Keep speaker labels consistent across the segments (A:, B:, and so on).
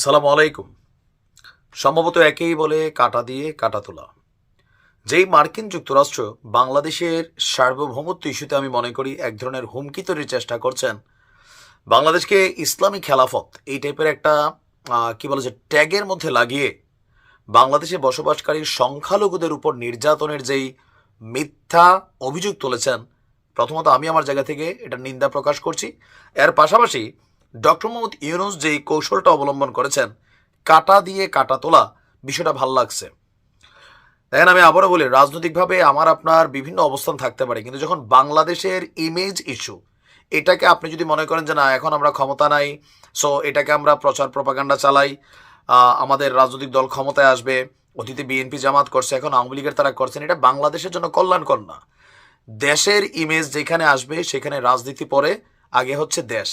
A: আসসালামু আলাইকুম। সম্ভবত একেই বলে কাটা দিয়ে কাটা তোলা। যেই মার্কিন যুক্তরাষ্ট্র বাংলাদেশের সার্বভৌমত্ব ইস্যুতে আমি মনে করি এক ধরনের হুমকি তৈরির চেষ্টা করছেন, বাংলাদেশকে ইসলামী খেলাফত এই টাইপের একটা কি বলে যে, ট্যাগের মধ্যে লাগিয়ে বাংলাদেশে বসবাসকারী সংখ্যালঘুদের উপর নির্যাতনের যেই মিথ্যা অভিযোগ তুলেছেন, প্রথমত আমি আমার জায়গা থেকে এটা নিন্দা প্রকাশ করছি। এর পাশাপাশি ডক্টর মোহাম্মদ ইউনুস যেই কৌশলটা অবলম্বন করেছেন, কাটা দিয়ে কাটা তোলা, বিষয়টা ভালো লাগছে। দেখেন, আমি আবারও বলি, রাজনৈতিকভাবে আমার আপনার বিভিন্ন অবস্থান থাকতে পারে, কিন্তু যখন বাংলাদেশের ইমেজ ইস্যু এটাকে আপনি যদি মনে করেন যে না, এখন আমরা ক্ষমতা নাই সো এটাকে আমরা প্রচার প্রপাগান্ডা চালাই আমাদের রাজনৈতিক দল ক্ষমতায় আসবে, অতীতে বিএনপি জামাত করছে, এখন আওয়ামী লীগের তারা করছেন এটা বাংলাদেশের জন্য কল্যাণকর না। দেশের ইমেজ যেখানে আসবে, সেখানে রাজনীতি পরে, আগে হচ্ছে দেশ।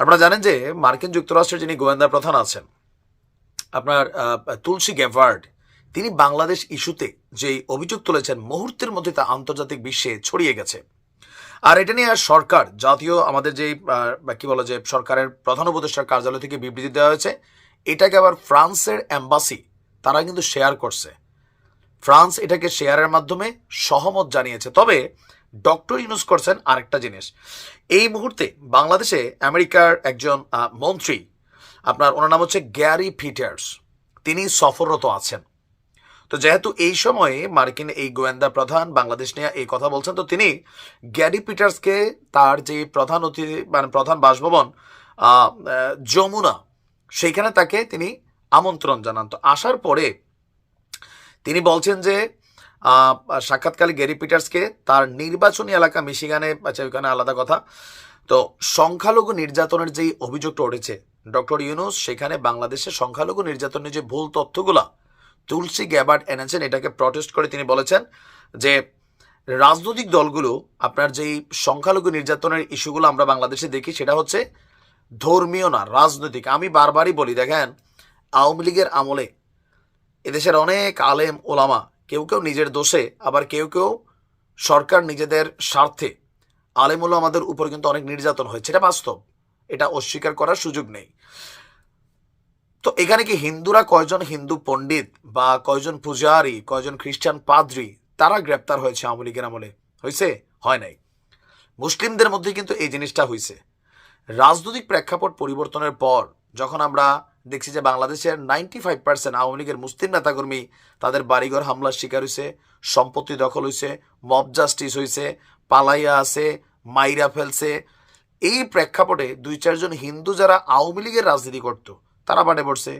A: আপনারা জানেন যে মার্কিন যুক্তরাষ্ট্রের যিনি গোয়েন্দা প্রধান আছেন, আপনার তুলসী গ্যাভার্ড তিনি বাংলাদেশ ইস্যুতে যে অভিযোগ তুলেছেন, মুহূর্তের মধ্যে তা আন্তর্জাতিক বিশ্বে ছড়িয়ে গেছে। আর এটা নিয়ে আর সরকার, জাতীয় আমাদের যে কি বলে যে সরকারের প্রধান উপদেষ্টার কার্যালয় থেকে বিবৃতি দেওয়া হয়েছে, এটাকে আবার ফ্রান্সের অ্যাম্বাসি তারা কিন্তু শেয়ার করছে। ফ্রান্স এটাকে শেয়ারের মাধ্যমে সহমত জানিয়েছে। তবে ডক্টর ইউনুস করছেন আরেকটা জিনিস। এই মুহূর্তে বাংলাদেশে আমেরিকার একজন মন্ত্রী, আপনার ওনার নাম হচ্ছে গ্যারি পিটার্স। তিনি সফররত আছেন। তো যেহেতু এই সময়ে মার্কিন এই গোয়েন্দা প্রধান বাংলাদেশ নিয়ে এই কথা বলছেন, তো তিনি গ্যারি পিটার্সকে তার যে প্রধান অতিথি মানে প্রধান বাসভবন যমুনা, সেইখানে তাকে তিনি আমন্ত্রণ জানান। তো আসার পরে তিনি বলছেন যে সাক্ষাৎকালে গ্যারি পিটার্সকে তার নির্বাচনী এলাকা মিশিগানে আচ্ছা ওইখানে আলাদা কথা। তো সংখ্যালঘু নির্যাতনের যেই অভিযোগটা উঠেছে, ডক্টর ইউনুস, সেখানে বাংলাদেশের সংখ্যালঘু নির্যাতনের যে ভুল তথ্যগুলা তুলসী গ্যাবার্ট এনেছেন, এটাকে প্রটেস্ট করে তিনি বলেছেন যে রাজনৈতিক দলগুলো, আপনার যেই সংখ্যালঘু নির্যাতনের ইস্যুগুলো আমরা বাংলাদেশে দেখি, সেটা হচ্ছে ধর্মীয় না, রাজনৈতিক। আমি বারবারই বলি, দেখেন, আওয়ামী লীগের আমলে এদেশের অনেক আলেম, ওলামা কেউ কেউ নিজের দোষে, আবার কেউ কেউ সরকার নিজেদের স্বার্থে। আলেম আমাদের উপর কিন্তু অনেক নির্যাতন হয়েছে। এটা বাস্তব। এটা অস্বীকার করার সুযোগ নেই। তো এখানে কি হিন্দুরা কয়জন হিন্দু পণ্ডিত বা কয়জন পূজারি, কয়জন খ্রিস্টান পাদ্রি, তারা গ্রেপ্তার হয়েছে আওয়ামী লীগের আমলে? হয়েছে? হয় নাই। মুসলিমদের মধ্যে কিন্তু এই জিনিসটা হয়েছে রাজনৈতিক প্রেক্ষাপট পরিবর্তনের পর, যখন আমরা দেখছি যে বাংলাদেশের নাইনটি ফাইভ পার্সেন্ট আওয়ামী লীগের মুসলিম নেতাকর্মী তাদের বাড়িঘর হামলার শিকার হয়েছে সম্পত্তি দখল হয়েছে মব জাস্টিস হয়েছে পালাইয়া আছে, মাইরা ফেলছে। এই প্রেক্ষাপটে দুই চারজন হিন্দু যারা আওয়ামী লীগের রাজনীতি করত, তারা বাটে পড়ছে।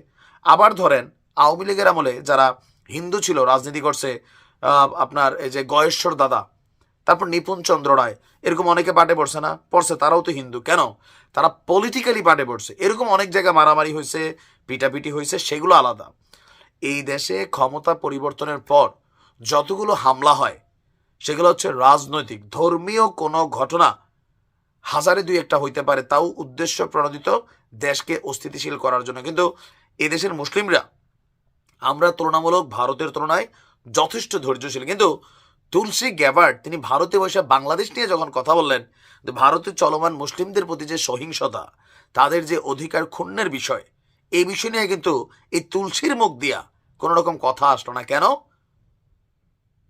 A: আবার ধরেন, আওয়ামী লীগের আমলে যারা হিন্দু ছিল, রাজনীতি করছে আপনার এই যে গয়েশ্বর দাদা তারপর নিপুণ চন্দ্র রায়। এরকম অনেকে পাটে পড়ছে না, পড়ছে, তারাও তো হিন্দু। কেন? তারা পলিটিক্যালি পাটে পড়ছে। এরকম অনেক জায়গায় মারামারি হয়েছে, পিটাপিটি হয়েছে, সেগুলো আলাদা। এই দেশে ক্ষমতা পরিবর্তনের পর যতগুলো হামলা হয়, সেগুলো হচ্ছে রাজনৈতিক। ধর্মীয় কোনো ঘটনা হাজারে দুই একটা হইতে পারে, তাও উদ্দেশ্য প্রণোদিত দেশকে অস্থিতিশীল করার জন্য। কিন্তু এদেশের মুসলিমরা, আমরা তুলনামূলক ভারতের তুলনায় যথেষ্ট ধৈর্যশীল। কিন্তু তুলসী গ্যাবার্ড তিনি ভারতে বসে বাংলাদেশ নিয়ে যখন কথা বললেন, যে ভারতের চলমান মুসলিমদের প্রতি যে সহিংসতা, তাদের যে অধিকার ক্ষুণ্ণের বিষয় এই বিষয় নিয়ে কিন্তু এই তুলসীর মুখ দিয়া কোনো রকম কথা আসলো না। কেন?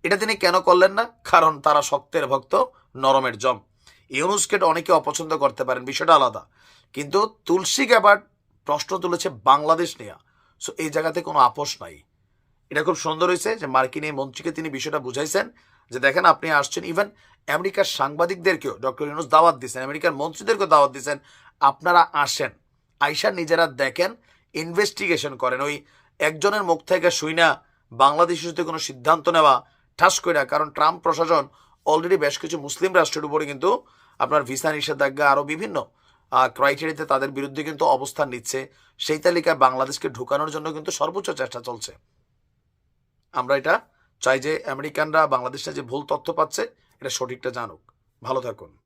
A: এটা তিনি কেন করলেন না? কারণ তারা শক্তের ভক্ত, নরমের জম। ইউনুসকে অনেকে অপছন্দ করতে পারেন, বিষয়টা আলাদা। কিন্তু তুলসী গ্যাবার্ড প্রশ্ন তুলেছে বাংলাদেশ নিয়ে। সো এই জায়গাতে কোনো আপোষ নাই। এটা খুব সুন্দর হয়েছে যে মার্কিন এই মন্ত্রীকে তিনি বিষয়টা বুঝাইছেন যে দেখেন আপনি আসছেন ইভেন আমেরিকার সাংবাদিকদেরকেও ডক্টর ইউনুস দাওয়াত দিচ্ছেন আমেরিকার মন্ত্রীদেরকেও দাওয়াত দিচ্ছেন আপনারা আসেন। আইসা নিজেরা দেখেন ইনভেস্টিগেশন করেন। ওই একজনের মুখ থেকে শুই না বাংলাদেশ ইস্যুতে কোনো সিদ্ধান্ত নেওয়া, ঠাস করে কারণ ট্রাম্প প্রশাসন অলরেডি বেশ কিছু মুসলিম রাষ্ট্রের উপরে কিন্তু আপনার ভিসা নিষেধাজ্ঞা আরও বিভিন্ন ক্রাইটেরিয়াতে তাদের বিরুদ্ধে কিন্তু অবস্থান নিচ্ছে। সেই তালিকায় বাংলাদেশকে ঢুকানোর জন্য কিন্তু সর্বোচ্চ চেষ্টা চলছে। আমরা এটা চাই যে আমেরিকানরা বাংলাদেশে যে ভুল তথ্য পাচ্ছে, এটা সঠিকটা জানুক। ভালো থাকুন।